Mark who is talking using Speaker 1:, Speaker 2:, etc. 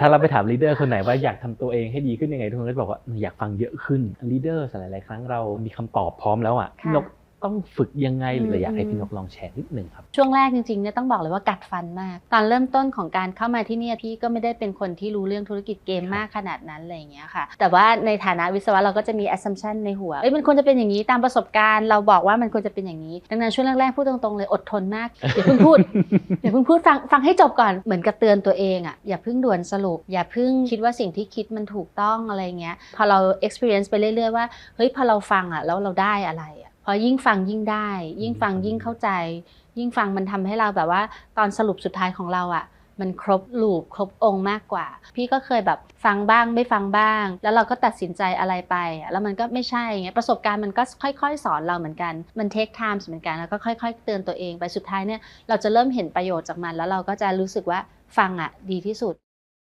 Speaker 1: ถ้าเราไปถามลีดเดอร์คนไหนว่าอยากทำตัวเองให้ดีขึ้นยังไงทุกคนก็จะบอกว่าอยากฟังเยอะขึ้นลีดเดอร์หลายๆครั้งเรามีคำตอบพร้อมแล้วอะพี่
Speaker 2: ค่ะ
Speaker 1: นก ต้องฝึกยังไงหรืออยากให้
Speaker 2: อืม
Speaker 1: พี่นกลองแชร์นิดหนึ่งครับ
Speaker 2: ช่วงแรกจริงๆเนี่ยต้องบอกเลยว่ากัดฟันมาก ตอนเริ่มต้นของการเข้ามาที่เนี่ยพี่ก็ไม่ได้เป็นคนที่รู้เรื่องธุรกิจเกมมากขนาดนั้นอะไรอย่างเงี้ยค่ะ แต่ว่าในฐานะวิศวะเราก็จะมี assumption ในหัวเอ้ยมันควรจะเป็นอย่างนี้ตามประสบการณ์เราบอกว่ามันควรจะเป็นอย่างนี้ ดังนั้นช่วงแรกๆพูดตรงๆเลยอดทนมากอย่าเพิ่งพูดอย่าเพิ่งพูดฟังฟังให้จบก่อนเหมือนกับเตือนตัวเองอะอย่าเพิ่งด่วนสรุป อย่าเพิ่งคิดว่าสิ่งที่คิดมันถูกต้องอะไรเงี้ยพอเรา experience ไปเรื่อยๆว่าเฮ้ยพอเราฟังอะแล้วเราได้อะไรอะพ อยิ่งฟังยิ่งได้ ยิ่งฟังยิ่งเข้าใจ ยิ่งฟังมันทำให้เราแบบว่า ตอนสรุปสุดท้ายของเราอะมันครบลูปครบองค์มากกว่า พี่ก็เคยแบบฟังบ้างไม่ฟังบ้าง แล้วเราก็ตัดสินใจอะไรไปอะแล้วมันก็ไม่ใช่อย่างเงี้ยประสบการณ์มันก็ค่อยๆ สอนเราเหมือนกัน มันเทคไทม์เหมือนกันแล้วก็ค่อย ๆ เตือนตัวเองไปสุดท้ายเนี่ยเราจะเริ่มเห็นประโยชน์จากมัน แล้วเราก็จะรู้สึกว่าฟังอะดีที่สุด